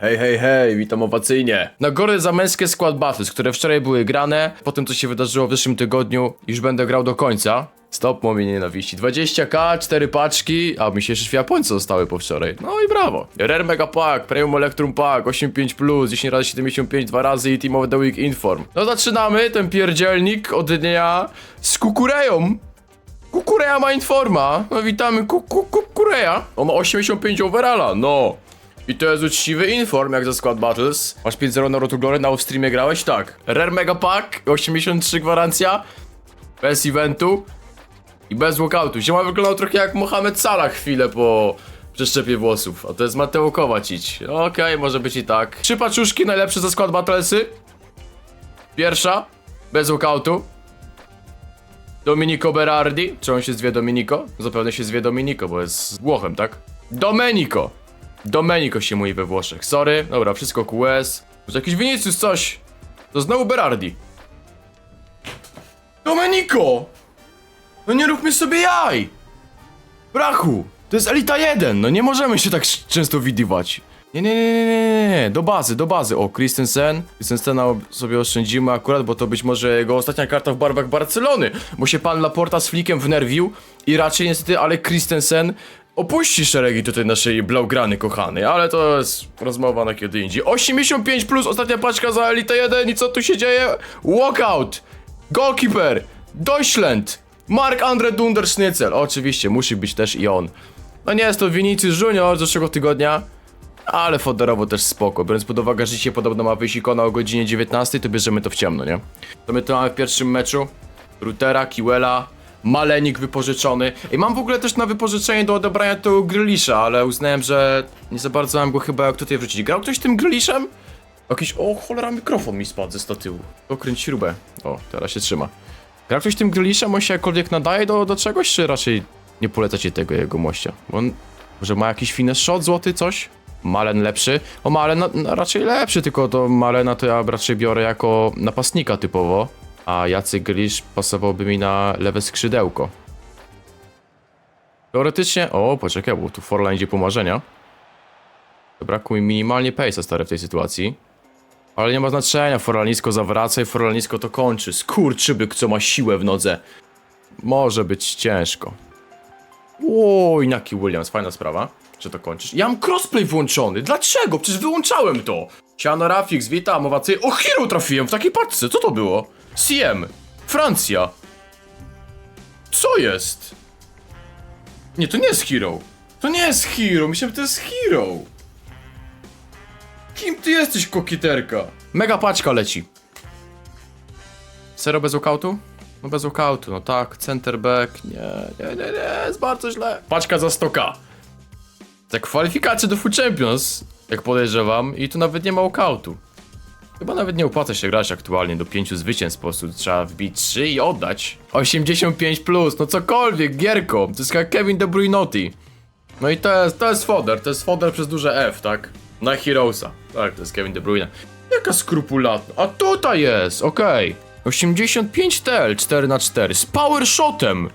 Hej, hej, hej, witam owacyjnie. Nagrody za męskie Squad Battles, które wczoraj były grane, po tym co się wydarzyło w zeszłym tygodniu, już będę grał do końca. Stop, mowie nienawiści. 20k, 4 paczki, a mi się jeszcze w Japońce zostały po wczoraj. No i brawo. Rare Mega Pack, Premium Electrum Pack, 85+, 10 razy 75 dwa razy i Team of the Week Inform. No zaczynamy ten pierdzielnik od dnia z kukureją. Kukureja ma informa. No witamy ku, ku, kukureja. On ma 85 overalla, no. I to jest uczciwy inform, jak ze Squad Battles. Masz 5-0 na Rotoglory, na streamie grałeś? Tak. Rare Mega Pack, 83 gwarancja. Bez eventu. I bez walkoutu. Zioma wyglądał trochę jak Mohamed Salah chwilę po przeszczepie włosów. A to jest Mateo Kowacic. Okej, może być i tak. Trzy paczuszki, najlepsze ze Squad Battlesy. Pierwsza, bez walkoutu. Domenico Berardi. Czy on się zwie Domenico? Zapewne się zwie Domenico, bo jest Włochem, tak? Domenico! Domenico się mówi we Włoszech. Sorry, dobra, wszystko QS. Może jakiś Vinicius coś. To znowu Berardi. Domenico! No nie róbmy sobie jaj! Brachu! To jest Elita 1, no nie możemy się tak często widywać. Nie, nie, nie, nie, nie, nie, do bazy, do bazy. O, Christensen. Christensena sobie oszczędzimy akurat, bo to być może jego ostatnia karta w barwach Barcelony. Bo się pan Laporta z flikiem wnerwił i raczej niestety, ale Christensen opuści szeregi tutaj naszej blaugrany kochanej, ale to jest rozmowa na kiedy indziej. 85 plus, ostatnia paczka za Elite 1 i co tu się dzieje? Walkout! Goalkeeper! Deutschland! Mark Andre Dunder Schnitzel. Oczywiście, musi być też i on. No nie jest to Vinicius Junior z zeszłego tygodnia, ale fodorowo też spoko. Biorąc pod uwagę, że dzisiaj podobno ma wyjść ikona o godzinie 19, to bierzemy to w ciemno, nie? To my tu mamy w pierwszym meczu. Rutera, Kiwela, Malenik wypożyczony. I mam w ogóle też na wypożyczenie do odebrania tego Grylisza, ale uznałem, że nie za bardzo mam go chyba jak tutaj wrzucić. Grał ktoś tym Gryliszem? Jakiś, o cholera, mikrofon mi spadł ze statywu. Okręć śrubę. O, teraz się trzyma. Gra ktoś tym Gryliszem, on się jakkolwiek nadaje do, do czegoś, czy raczej nie polecacie tego jego mościa? Bo On może ma jakiś fines shot złoty, coś? Malen lepszy? O, Malen no, no, raczej lepszy, tylko to Malena to ja raczej biorę jako napastnika typowo, a Jacek Grylisz pasowałby mi na lewe skrzydełko. Teoretycznie... O, poczekaj, bo tu Forlan idzie po marzenia. Brakuje mi minimalnie pace'a stary w tej sytuacji. Ale nie ma znaczenia, Forlanisko zawraca i Forlanisko to kończy. Skurczybyk, co ma siłę w nodze. Może być ciężko. Oj, Naki Williams, fajna sprawa. Czy to kończysz? Ja mam crossplay włączony. Dlaczego? Przecież wyłączałem to. Siano Rafix, witam, owacy. O, Hero trafiłem w takiej paczce. Co to było? CM. Francja. Co jest? Nie, to nie jest Hero. To nie jest Hero. Myślałem, to jest Hero. Kim ty jesteś, kokiterka? Mega paczka leci. Zero bez walkoutu? No bez walkoutu, no tak, center back, nie, nie, nie, nie, jest bardzo źle. Paczka za 100k. Te kwalifikacje do Food Champions, jak podejrzewam, i tu nawet nie ma walkoutu. Chyba nawet nie opłaca się grać aktualnie do 5 zwycięstw po trzeba wbić 3 i oddać. 85 plus, no cokolwiek, gierko, to jest jak Kevin De Bruynotti. No i to jest, to jest foder, to jest foder przez duże F, tak? Na Heroesa. Tak, to jest Kevin De Bruyne. Jaka skrupulatna. A tutaj jest, okej. 85 tel, 4 na 4 z power shotem.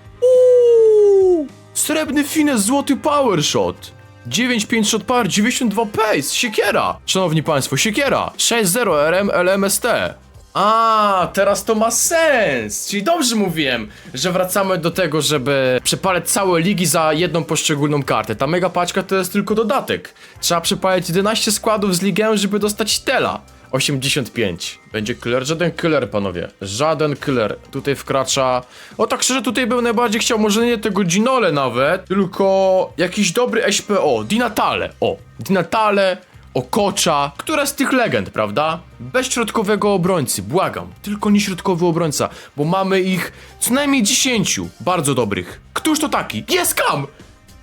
Srebrny fines, złoty power shot. 9-5 shot power, 92 pace, siekiera. Szanowni państwo, siekiera. 6-0 RM LMST. A, teraz to ma sens! Czyli dobrze mówiłem, że wracamy do tego, żeby przepalać całe ligi za jedną poszczególną kartę. Ta mega paczka to jest tylko dodatek. Trzeba przepalać 11 składów z ligę, żeby dostać tela. 85. Będzie killer? Żaden killer, panowie. Żaden killer. Tutaj wkracza... O tak szczerze, tutaj bym najbardziej chciał może nie tego Ginole nawet, tylko jakiś dobry HPO. Dinatale. O, Dinatale, Okocza, która z tych legend, prawda? Bez środkowego obrońcy, błagam. Tylko nie środkowy obrońca, bo mamy ich co najmniej 10 bardzo dobrych. Któż to taki? Jest Kam!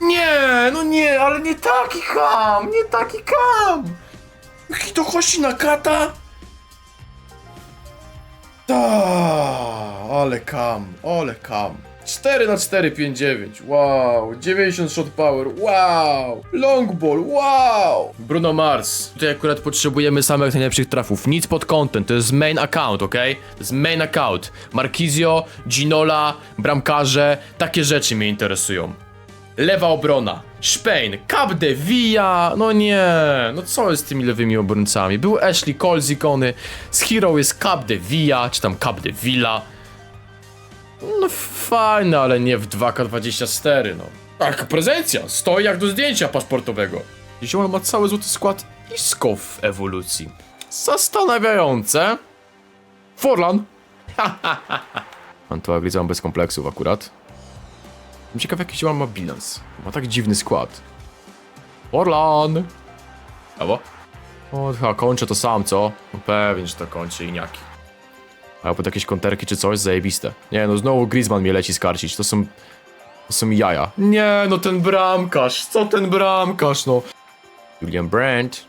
Nie, no nie, ale nie taki Kam, nie taki Kam! Jaki to na kata? Ta, ale kam, ale kam. 4 na 4, 5, 9. Wow. 90 shot power. Wow. Long ball. Wow. Bruno Mars. Tutaj akurat potrzebujemy samych najlepszych trafów. Nic pod content. To jest main account, ok? To jest main account. Markizio, Ginola, bramkarze. Takie rzeczy mnie interesują. Lewa obrona. Spain, Capde Villa, no nie, no co jest z tymi lewymi obrońcami? Był Ashley Cole z ikony, z Hero jest Capde Villa, czy tam Capde Villa. No fajne, ale nie w 2K24, no. Taka prezencja, stoi jak do zdjęcia paszportowego. Ziomal ma cały złoty skład Isco w ewolucji. Zastanawiające. Forlan. Antoine Griezmann bez kompleksów akurat. Ciekaw jaki Ziomal ma bilans. Ma tak dziwny skład. Forlan. Albo? O, chyba kończę to sam, co? No pewnie, że to kończy Iniaki. Albo jakieś konterki czy coś, zajebiste. Nie, no znowu Griezmann mnie leci skarcić, to są... To są jaja. Nie, no ten bramkarz, co ten bramkarz, no. Julian Brandt.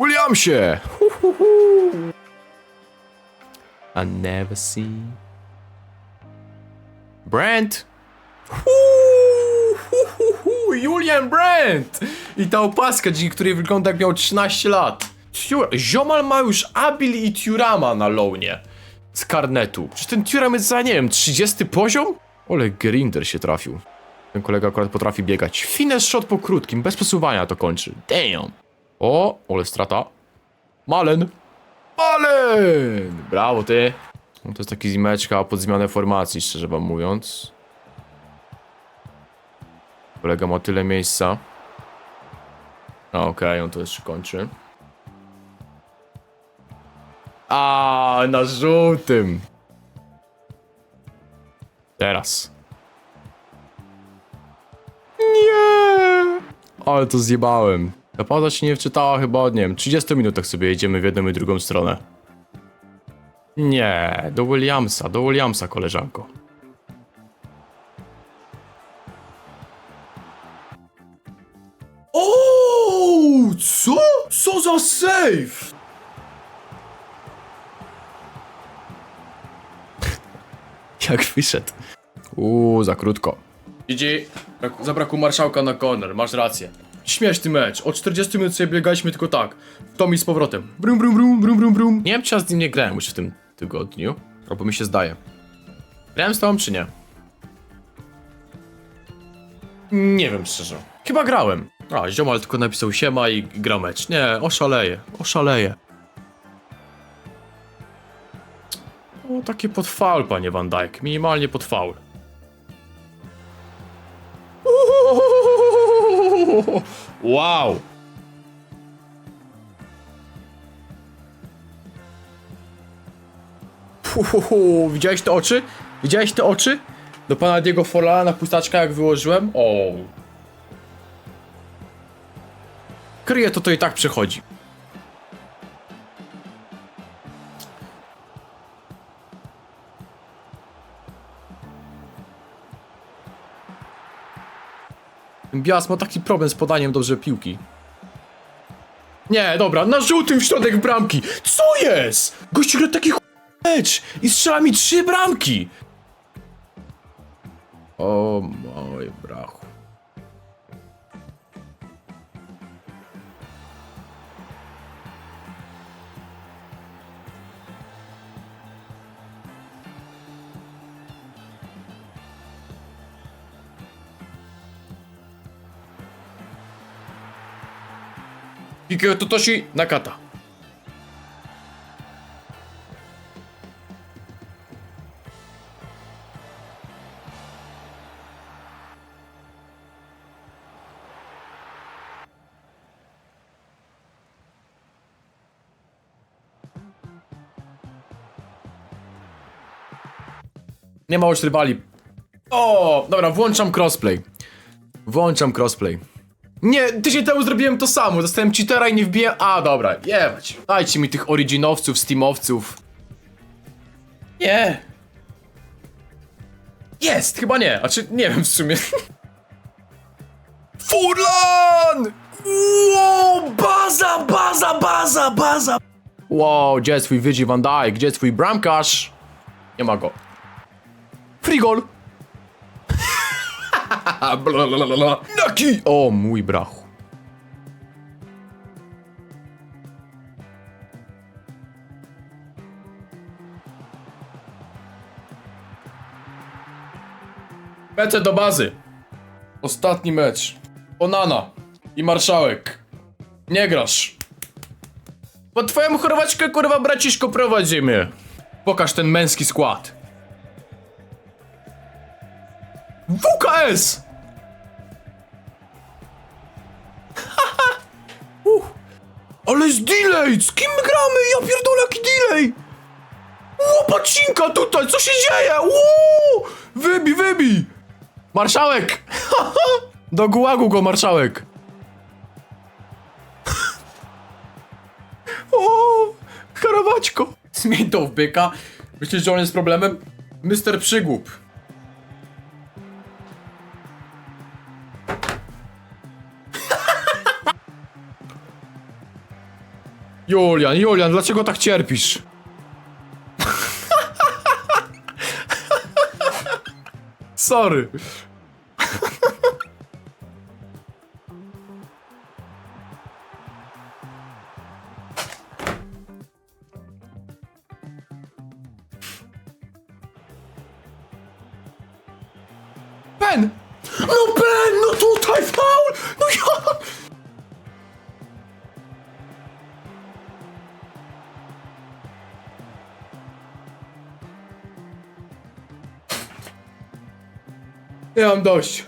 Williamsie! Hu, hu, hu. I never see. Hu. Julian Brandt! I ta opaska, dzięki której wygląda jak miał 13 lat. Ziomal ma już Abil i Turama na lownie. Z karnetu. Czy ten Turam jest za, nie wiem, 30 poziom? Ole Grinder się trafił. Ten kolega akurat potrafi biegać. Fines shot po krótkim, bez posuwania to kończy. Damn. O, ole strata. Malen. Malen! Brawo ty. No to jest taki zimeczka pod zmianę formacji, szczerze wam mówiąc. Kolega ma tyle miejsca. A, Okej, on to jeszcze kończy. A, na żółtym. Teraz. Nie! Ale to zjebałem. Ta pauza się nie wczytała chyba od, nie wiem, 30 minutach sobie jedziemy w jedną i drugą stronę. Nie, do Williamsa, do Williamsa, koleżanko. O, co? Co za save? Jak wyszedł. Uuu, za krótko. Idzie, zabrakło marszałka na corner, masz rację. Śmieszny mecz, od 40 minut sobie biegaliśmy tylko tak. To mi z powrotem. Brum, brum, brum, brum, brum, brum. Nie wiem, czy ja z nim nie grałem już w tym tygodniu. Albo mi się zdaje. Grałem z tobą, czy nie? Nie wiem szczerze. Chyba grałem. A, ziomal tylko napisał siema i gra mecz. Nie, oszaleję, oszaleję. O, takie pod faul, panie Van Dijk. Minimalnie pod faul. Wow! Uhuhu, widziałeś te oczy? Widziałeś te oczy? Do pana Diego Forlana na pustaczka jak wyłożyłem? O. Kryje to to i tak przechodzi. Bias ma taki problem z podaniem dobrze piłki. Nie, dobra, na żółtym w środek bramki. Co jest? Gościu gra taki mecz i strzela mi trzy bramki. O mój brachu. Kike Totoshi Nakata. Nie ma już rywali. O, dobra, włączam crossplay. Włączam crossplay. Nie, tydzień temu zrobiłem to samo. Dostałem cheatera i nie wbiję. A, dobra, jebać. Dajcie mi tych originowców, steamowców. Nie. Jest, chyba nie. A czy nie wiem w sumie. Furlan! Wow, baza, baza, baza, baza. Wow, gdzie jest twój Virgil van? Gdzie jest twój bramkarz? Nie ma go. Frigol! Naki! O mój brachu. Lecę do bazy. Ostatni mecz. Onana i marszałek. Nie grasz. Po twoją chorwaczkę, kurwa, braciszko, prowadzimy. Pokaż ten męski skład. WKS! Uh. Ale z delay! Z kim my gramy? Ja pierdolę, jaki delay! Łopacinka tutaj, co się dzieje? Uuu! Wybij, wybij! Marszałek! Do gułagu go, marszałek! o, Karawaćko! Zmień to w byka. Myślisz, że on jest problemem? Mister Przygłup. Julian, Julian, dlaczego tak cierpisz? Sorry. Ben! No Ben, no tutaj faul! No ja... Ja mam dość.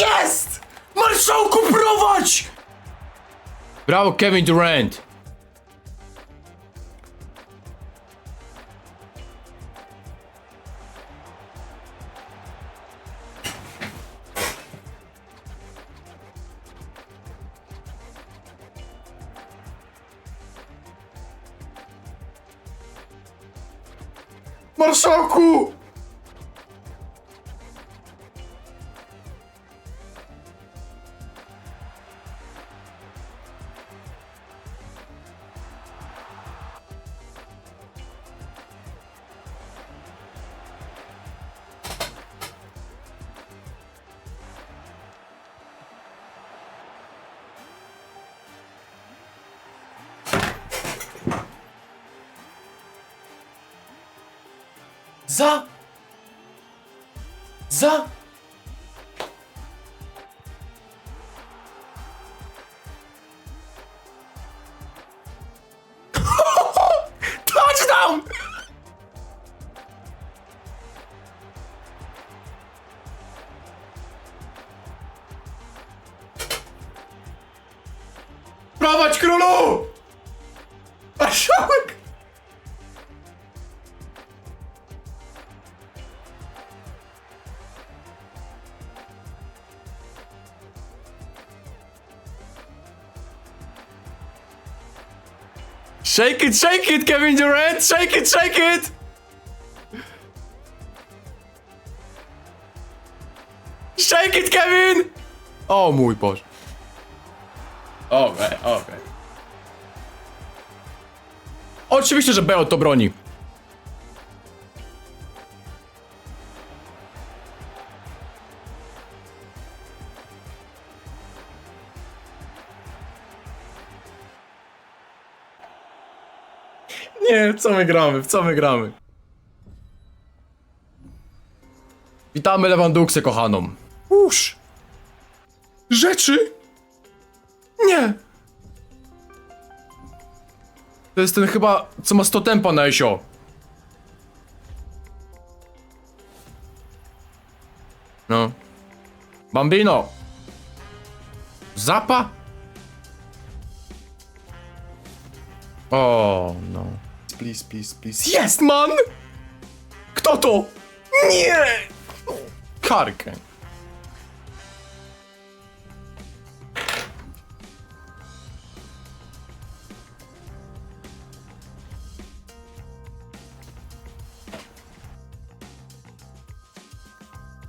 Jest! Marszałku, prowadź! Brawo, Kevin Durant. Marszałku! Za! Za! Marszałek! Shake it, shake it, Kevin Durant! Shake it, shake it! Shake it, Kevin! O mój Boże. Oczywiście, że Beo to broni. Nie, w co my gramy, w co my gramy? Witamy Lewanduksę kochaną. Uż! Rzeczy? Nie! To jest ten chyba, co ma 100 tempa na esio. No. Bambino! Zapa? O, no. please, please, please. Jest, man! Kto to? Nie! Karkę.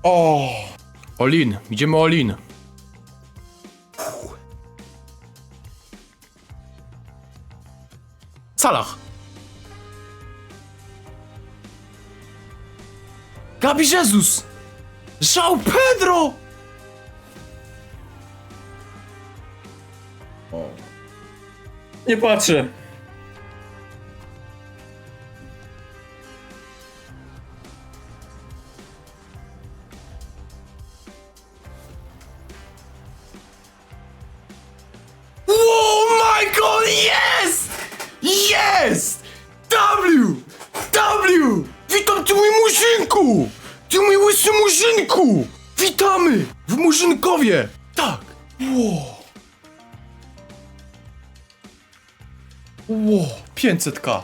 O! Olin, idziemy Olin. Salah. Gabi Jesus! João Pedro! Nie patrzę. Jest! Jest! W! W! Witam ty mój murzynku! Ty mój łysy murzynku! Witamy! W Murzynkowie! Tak! Ło! Ło! 500k!